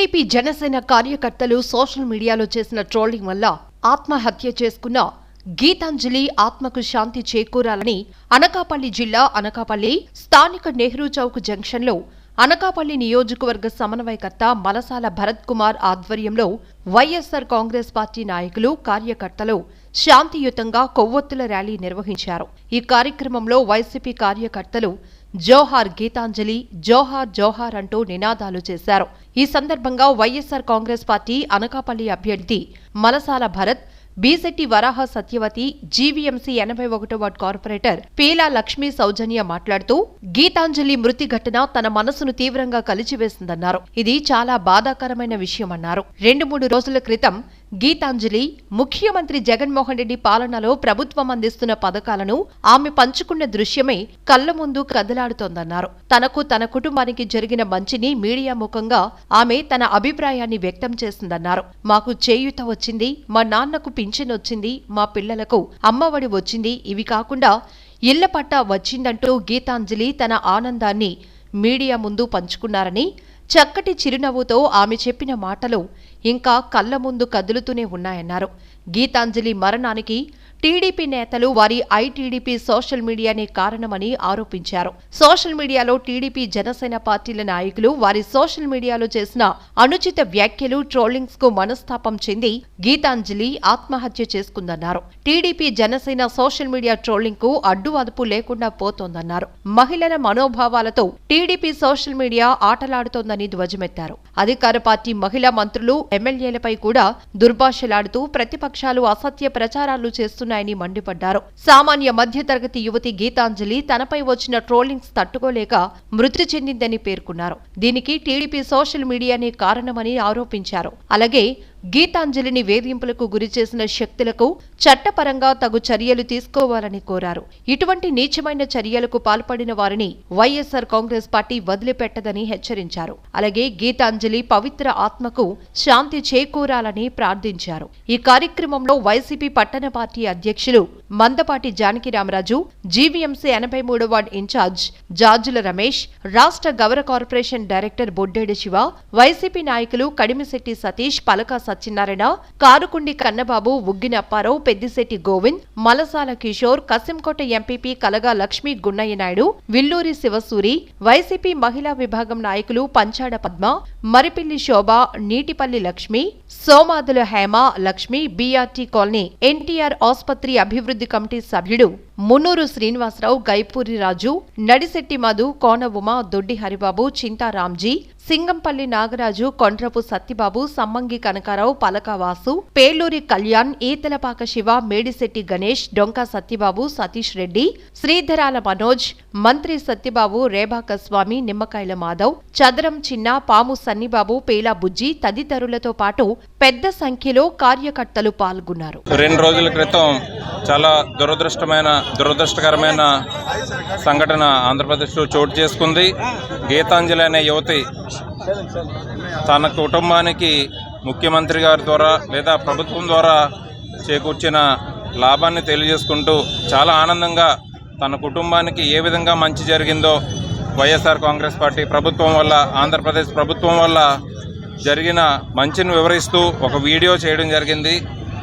TDP Janasena కార్యకర్తలు social మీడియాలో చేసిన ట్రోలింగ్ వల్ల ఆత్మహత్య చేసుకున్న గీతాంజలి ఆత్మకు శాంతి చేకూరాలని అనకాపల్లి జిల్లా అనకాపల్లి స్థానిక నెహ్రూ చౌక్ జంక్షన్లో అనకాపల్లి నియోజకవర్గ సమన్వయకర్త మలసాల భరత్ కుమార్ ఆధ్వర్యంలో వైఎస్సార్ కాంగ్రెస్ పార్టీ నాయకులు కార్యకర్తలు శాంతియుతంగా కొవ్వొత్తుల ర్యాలీ నిర్వహించారు. ఈ కార్యక్రమంలో వైసీపీ కార్యకర్తలు జోహార్ గీతాంజలి జోహార్ జోహార్ అంటూ నినాదాలు చేశారు. ఈ సందర్భంగా వైఎస్సార్ కాంగ్రెస్ పార్టీ అనకాపల్లి అభ్యర్థి మలసాల భరత్ బీసెట్టి వరాహ సత్యవతి జీవీఎంసీ ఎనభై ఒకటో వార్డ్ కార్పొరేటర్ పీలా లక్ష్మీ సౌజన్య మాట్లాడుతూ గీతాంజలి మృతి ఘటన తన మనసును తీవ్రంగా కలిచివేసిందన్నారు. ఇది చాలా బాధాకరమైన విషయమన్నారు. రెండు మూడు రోజుల క్రితం గీతాంజలి ముఖ్యమంత్రి జగన్మోహన్ రెడ్డి పాలనలో ప్రభుత్వం అందిస్తున్న పథకాలను ఆమె పంచుకున్న దృశ్యమే కళ్ళ ముందు కదలాడుతోందన్నారు. తనకు తన కుటుంబానికి జరిగిన మంచిని మీడియా ముఖంగా ఆమె తన అభిప్రాయాన్ని వ్యక్తం చేసిందన్నారు. మాకు చేయూత వచ్చింది మా నాన్నకు పింఛన్ వచ్చింది మా పిల్లలకు అమ్మఒడి వచ్చింది ఇవి కాకుండా ఇళ్ళ పట్టా వచ్చిందంటూ గీతాంజలి తన ఆనందాన్ని మీడియా ముందు పంచుకున్నారని చక్కటి చిరునవ్వుతో ఆమె చెప్పిన మాటలు ఇంకా కళ్ళ ముందు కదులుతూనే ఉన్నాయన్నారు. గీతాంజలి మరణానికి టీడీపీ నేతలు వారి ఐటీడీపీ సోషల్ మీడియానే కారణమని ఆరోపించారు. సోషల్ మీడియాలో టీడీపీ జనసేన పార్టీల నాయకులు వారి సోషల్ మీడియాలో చేసిన అనుచిత వ్యాఖ్యలు ట్రోలింగ్స్కు మనస్తాపం చెంది గీతాంజలి ఆత్మహత్య చేసుకుందన్నారు. టీడీపీ జనసేన సోషల్ మీడియా ట్రోలింగ్కు అడ్డు అదుపు లేకుండా పోతోందన్నారు. మహిళల మనోభావాలతో టీడీపీ సోషల్ మీడియా ఆటలాడుతోందని ధ్వజమెత్తారు. అధికార పార్టీ మహిళా మంత్రులు ఎమ్మెల్యేలపై కూడా దుర్భాషలాడుతూ ప్రతిపక్ష ప్రతిపక్షాలు అసత్య ప్రచారాలు చేస్తున్నాయని మండిపడ్డారు. సామాన్య మధ్యతరగతి యువతి గీతాంజలి తనపై వచ్చిన ట్రోలింగ్స్ తట్టుకోలేక మృతి చెందిందని పేర్కొన్నారు. దీనికి టీడీపీ సోషల్ మీడియానే కారణమని ఆరోపించారు. అలాగే గీతాంజలిని వేధింపులకు గురిచేసిన శక్తులకు చట్టపరంగా తగు చర్యలు తీసుకోవాలని కోరారు. ఇటువంటి నీచమైన చర్యలకు పాల్పడిన వారిని వైఎస్సార్ కాంగ్రెస్ పార్టీ వదిలిపెట్టదని హెచ్చరించారు. అలాగే గీతాంజలి పవిత్ర ఆత్మకు శాంతి చేకూరాలని ప్రార్థించారు. ఈ కార్యక్రమంలో వైసీపీ పట్టణ పార్టీ అధ్యక్షులు మందపాటి జానకి రామరాజు జీవీఎంసీ ఎనభై మూడో వార్డు ఇన్ఛార్జ్ జార్జుల రమేష్ రాష్ట్ర Gowra corporation director Boddedi Siva YCP నాయకులు కడిమిశెట్టి సతీష్ పలక సత్యనారాయణ కారుకుండి కన్నబాబు ఉగ్గిన అప్పారావు పెద్దిశెట్టి గోవింద్ మలసాల కిషోర్ కసింకోట ఎంపీపీ కలగా లక్ష్మీ గున్నయ్య నాయుడు విల్లూరి శివసూరి వైసీపీ మహిళా విభాగం నాయకులు Panchada Padma Marripilli Sobha Neetipalli Lakshmi Somadula Hema Lakshmi BRT colony NTR ఆసుపత్రి అభివృద్ధి కమిటీ సభ్యుడు మున్నూరు శ్రీనివాసరావు గైపూరి రాజు నడిశెట్టి మధు కోన ఉమ దొడ్డి హరిబాబు చింతారాంజీ సింగంపల్లి నాగరాజు కొండ్రపు సత్యబాబు సమ్మంగి కనకారావు పలకవాసు పేలూరి కళ్యాణ్ ఈతలపాక శివ మేడిశెట్టి గణేష్ డొంక సత్యబాబు సతీష్ రెడ్డి శ్రీధరాల మనోజ్ మంత్రి సత్యబాబు రేబాక స్వామి నిమ్మకాయల మాధవ్ చదరం చిన్న పాము సన్నిబాబు పేలా బుజ్జి తదితరులతో పాటు పెద్ద సంఖ్యలో కార్యకర్తలు పాల్గొన్నారు. రెండు రోజుల క్రితం చాలా దురదృష్టమైన దురదృష్టకరమైన సంఘటన ఆంధ్రప్రదేశ్లో చోటు చేసుకుంది. గీతాంజలి అనే యువతి తన కుటుంబానికి ముఖ్యమంత్రి గారి ద్వారా లేదా ప్రభుత్వం ద్వారా చేకూర్చిన లాభాన్ని తెలియజేసుకుంటూ చాలా ఆనందంగా తన కుటుంబానికి ఏ విధంగా మంచి జరిగిందో వైఎస్ఆర్ కాంగ్రెస్ పార్టీ ప్రభుత్వం వల్ల ఆంధ్రప్రదేశ్ ప్రభుత్వం వల్ల జరిగిన మంచిని వివరిస్తూ ఒక వీడియో చేయడం జరిగింది.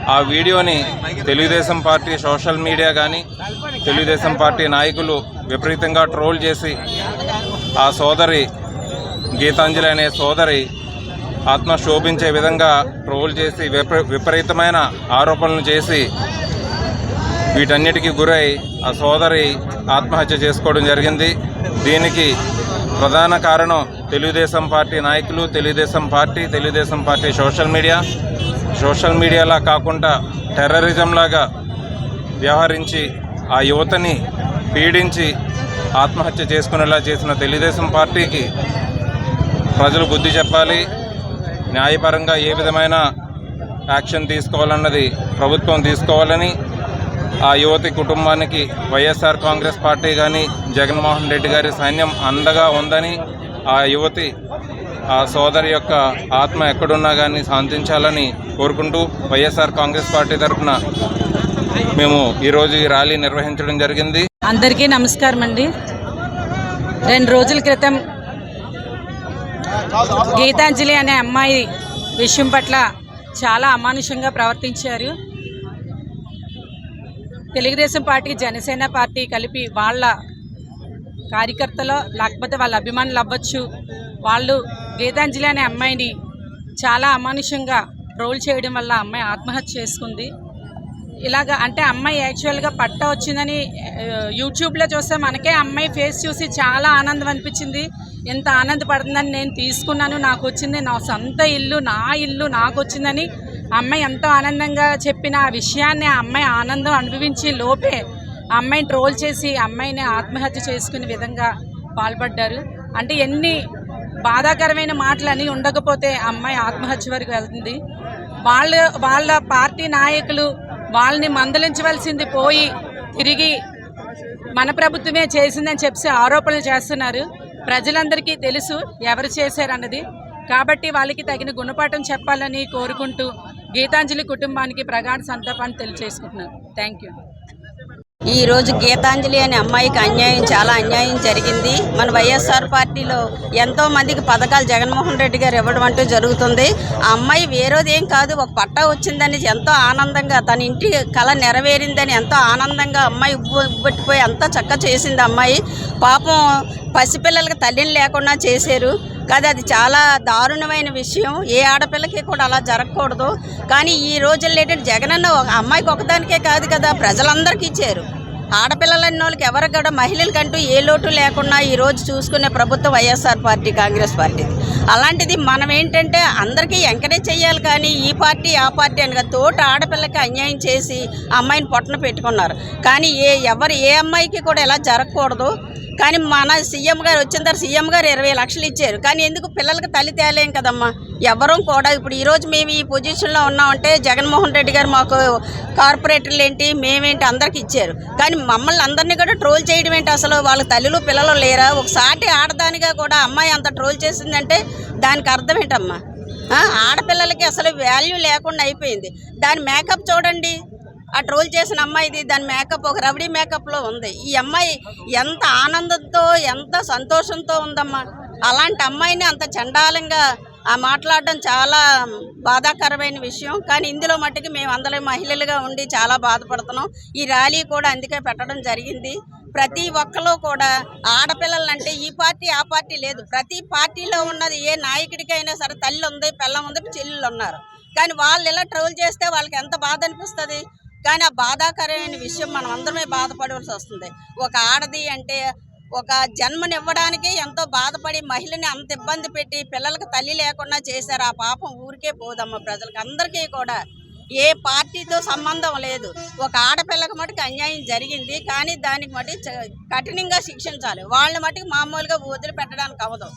ఆ వీడియోని తెలుగుదేశం పార్టీ సోషల్ మీడియా కానీ తెలుగుదేశం పార్టీ నాయకులు విపరీతంగా ట్రోల్ చేసి ఆ సోదరి గీతాంజలి అనే సోదరి ఆత్మ శోభించే విధంగా ట్రోల్ చేసి విప విపరీతమైన ఆరోపణలు చేసి వీటన్నిటికీ గురై ఆ సోదరి ఆత్మహత్య చేసుకోవడం జరిగింది. దీనికి ప్రధాన కారణం తెలుగుదేశం పార్టీ నాయకులు Telugu Desam party Telugu Desam party social media. Social మీడియాలా కాకుండా టెర్రరిజంలాగా వ్యవహరించి ఆ యువతని పీడించి ఆత్మహత్య చేసుకునేలా చేసిన తెలుగుదేశం పార్టీకి ప్రజలు బుద్ధి చెప్పాలి. న్యాయపరంగా ఏ విధమైన యాక్షన్ తీసుకోవాలన్నది ప్రభుత్వం తీసుకోవాలని ఆ యువతి కుటుంబానికి వైఎస్ఆర్ కాంగ్రెస్ పార్టీ కానీ జగన్మోహన్ రెడ్డి గారి సైన్యం అందగా ఉందని ఆ యువతి ఆ సోదరి యొక్క ఆత్మ ఎక్కడున్నా కానీ శాంతించాలని కోరుకుంటూ వైఎస్ఆర్ కాంగ్రెస్ పార్టీ తరఫున మేము ఈరోజు ఈ ర్యాలీ నిర్వహించడం జరిగింది. అందరికీ నమస్కారం అండి రెండు రోజుల క్రితం గీతాంజలి అనే అమ్మాయి విషయం పట్ల చాలా అమానుషంగా ప్రవర్తించారు. తెలుగుదేశం పార్టీ జనసేన పార్టీ కలిపి వాళ్ళ కార్యకర్తలో లేకపోతే వాళ్ళ అభిమానులు అవ్వచ్చు. వాళ్ళు గీతాంజలి అనే అమ్మాయిని చాలా అమానుషంగా రోల్ చేయడం వల్ల అమ్మాయి ఆత్మహత్య చేసుకుంది. ఇలాగ అంటే అమ్మాయి యాక్చువల్గా పట్ట వచ్చిందని uh, యూట్యూబ్లో చూస్తే మనకే అమ్మాయి ఫేస్ చూసి చాలా ఆనందం అనిపించింది. ఎంత ఆనందపడుతుందని నేను తీసుకున్నాను నాకు వచ్చింది నా సొంత ఇల్లు నా ఇల్లు నాకు వచ్చిందని అమ్మాయి ఎంతో ఆనందంగా చెప్పిన ఆ విషయాన్ని ఆ అమ్మాయి ఆనందం అనుభవించి లోపే ఆ అమ్మాయిని ట్రోల్ చేసి అమ్మాయిని ఆత్మహత్య చేసుకునే విధంగా పాల్పడ్డారు. అంటే ఎన్ని బాధాకరమైన మాటలని ఉండకపోతే అమ్మాయి ఆత్మహత్య వరకు వెళ్తుంది. వాళ్ళ వాళ్ళ పార్టీ నాయకులు వాళ్ళని మందలించవలసింది పోయి తిరిగి మన ప్రభుత్వమే చేసిందని చెప్పి ఆరోపణలు చేస్తున్నారు. ప్రజలందరికీ తెలుసు ఎవరు చేశారన్నది. కాబట్టి వాళ్ళకి తగిన గుణపాఠం చెప్పాలని కోరుకుంటూ గీతాంజలి కుటుంబానికి ప్రగాఢ సంతాపాన్ని తెలియజేసుకుంటున్నాను. థ్యాంక్ యూ ఈ రోజు గీతాంజలి అనే అమ్మాయికి అన్యాయం చాలా అన్యాయం జరిగింది. మన వైఎస్ఆర్ పార్టీలో ఎంతో మందికి పథకాలు జగన్మోహన్ రెడ్డి గారు ఇవ్వడం అంటూ జరుగుతుంది. ఆ అమ్మాయి వేరేది ఏం కాదు ఒక పట్టా వచ్చిందని ఎంతో ఆనందంగా తన ఇంటి కళ నెరవేరిందని ఎంతో ఆనందంగా అమ్మాయి ఉబ్బెట్టిపోయి ఉబ్బట్టిపోయి అంతా చక్క చేసింది అమ్మాయి. పాపం పసిపిల్లలకి తల్లిని లేకుండా చేశారు. కాదు అది చాలా దారుణమైన విషయం. ఏ ఆడపిల్లకి కూడా అలా జరగకూడదు. కానీ ఈ రోజుల్లో ఏంటంటే జగనన్న ఒక అమ్మాయికి ఒకదానికే కాదు కదా ప్రజలందరికీ ఇచ్చారు. ఆడపిల్లలన్నోళ్ళకి ఎవరికి కూడా మహిళలకంటూ ఏ లోటు లేకుండా ఈరోజు చూసుకునే ప్రభుత్వం వైఎస్ఆర్ పార్టీ కాంగ్రెస్ పార్టీ. అలాంటిది మనం ఏంటంటే అందరికీ ఎంకరేజ్ చేయాలి కానీ ఈ పార్టీ ఆ పార్టీ అని తోట తోటి ఆడపిల్లకి అన్యాయం చేసి అమ్మాయిని పొట్టన పెట్టుకున్నారు. కానీ ఏ ఎవరు ఏ అమ్మాయికి కూడా ఎలా జరగకూడదు. కానీ మన సీఎం గారు వచ్చిన తర్వాత సీఎం గారు ఇరవై లక్షలు ఇచ్చారు. కానీ ఎందుకు పిల్లలకి తల్లి తేలేం కదమ్మా? ఎవరం కూడా ఇప్పుడు ఈరోజు మేము ఈ పొజిషన్లో ఉన్నామంటే జగన్మోహన్ రెడ్డి గారు మాకు కార్పొరేటర్లు ఏంటి మేమేంటి అందరికి ఇచ్చారు. కానీ మమ్మల్ని అందరినీ కూడా ట్రోల్ చేయడం ఏంటి అసలు? వాళ్ళ తల్లులు పిల్లలు లేరా? ఒకసారి ఆడదానిగా కూడా అమ్మాయి అంత ట్రోల్ చేసిందంటే దానికి అర్థం ఏంటమ్మా? ఆడపిల్లలకి అసలు వాల్యూ లేకుండా అయిపోయింది. దాని మేకప్ చూడండి. ఆ ట్రోల్ చేసిన అమ్మాయిది దాని మేకప్ ఒక రవిడీ మేకప్లో ఉంది. ఈ అమ్మాయి ఎంత ఆనందంతో ఎంత సంతోషంతో ఉందమ్మా. అలాంటి అమ్మాయిని అంత చండాలంగా ఆ మాట్లాడడం చాలా బాధాకరమైన విషయం. కానీ ఇందులో మట్టుకు మేము అందరం మహిళలుగా ఉండి చాలా బాధపడుతున్నాం. ఈ ర్యాలీ కూడా అందుకే పెట్టడం జరిగింది. ప్రతి ఒక్కరు కూడా ఆడపిల్లలంటే ఈ పార్టీ ఆ పార్టీ లేదు. ప్రతి పార్టీలో ఉన్నది ఏ నాయకుడికైనా సరే తల్లి ఉంది పిల్లం ఉంది చెల్లెళ్ళు ఉన్నారు. కానీ వాళ్ళు ఇలా ట్రోల్ చేస్తే వాళ్ళకి ఎంత బాధ అనిపిస్తుంది? కానీ ఆ బాధాకరమైన విషయం మనం అందరమే బాధపడవలసి వస్తుంది. ఒక ఆడది అంటే ఒక జన్మనివ్వడానికి ఎంతో బాధపడి మహిళని అంత ఇబ్బంది పెట్టి పిల్లలకు తల్లి లేకుండా చేశారు. ఆ పాపం ఊరికే పోదమ్మ ప్రజలకు అందరికీ కూడా ఏ పార్టీతో సంబంధం లేదు. ఒక ఆడపిల్లకు మటుకు అన్యాయం జరిగింది. కానీ దానికి మటుకు కఠినంగా శిక్షించాలి. వాళ్ళని మటుకు మామూలుగా వదిలిపెట్టడానికి అవ్వదు.